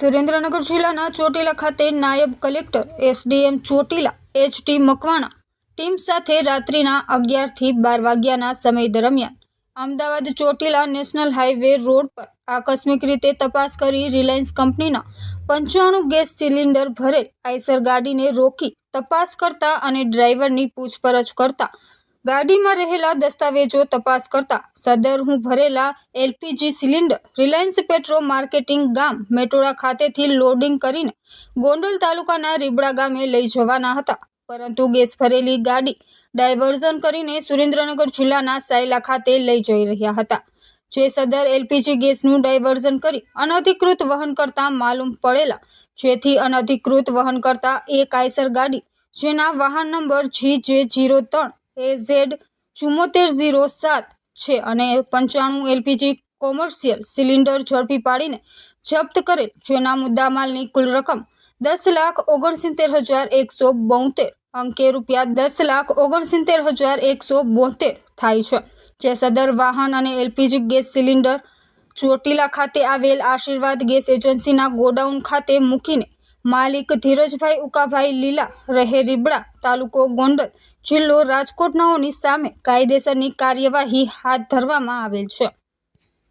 સુરેન્દ્રનગર જિલ્લાના ચોટીલા ખાતે નાયબ collector SDM Chotila HT Makwana team સાથે રાત્રિના અગિયારથી બાર વાગ્યાના સમય દરમિયાન Ahmedabad Chotila national highway road પર આકસ્મિક રીતે તપાસ કરી રિલાયન્સ કંપનીના પંચાણું ગેસ સિલિન્ડર ભરેલ આઈસર ગાડીને રોકી તપાસ કરતા અને ડ્રાઈવરની પૂછપરછ કરતા ગાડીમાં રહેલા દસ્તાવેજો તપાસ કરતા સદર હું ભરેલા LPG cylinder, Reliance petro marketing ગામ મેટોડા ખાતેથી લોડિંગ કરીને ગોંડલ તાલુકાના રીબડા ગામે લઈ જવાના હતા. પરંતુ ગેસ ભરેલી ગાડી ડાયવર્ઝન કરીને સુરેન્દ્રનગર જિલ્લાના સાયલા ખાતે લઈ જઈ રહ્યા હતા. જે સદર એલપીજી ગેસનું ડાયવર્ઝન કરી અનધિકૃત વહન કરતા માલુમ પડેલા, જેથી અનધિકૃત વહન કરતા એક કાયસર ગાડી, જેના વાહન નંબર જી જે જીરો ત્રણ એ ઝેડ ચુમ્મોતેર ઝીરો સાત છે અને પંચાણું એલપીજી કોમર્શિયલ સિલિન્ડર ઝડપી પાડીને જપ્ત કરેલ જેના મુદ્દામાલની કુલ રકમ દસ લાખ ઓગણસિત્તેર હજાર એકસો બોતેર અંકે રૂપિયા દસ લાખ ઓગણસિત્તેર હજાર એકસો બોતેર થાય છે, જે સદર વાહન અને એલપીજી ગેસ સિલિન્ડર ચોટીલા ખાતે આવેલ આશીર્વાદ ગેસ એજન્સીના ગોડાઉન ખાતે મૂકીને માલિક ધીરજભાઈ ઉકાભાઈ લીલા રહે રીબડા તાલુકો ગોંડલ જિલ્લો રાજકોટનાઓની સામે કાયદેસરની કાર્યવાહી હાથ ધરવામાં આવેલ છે.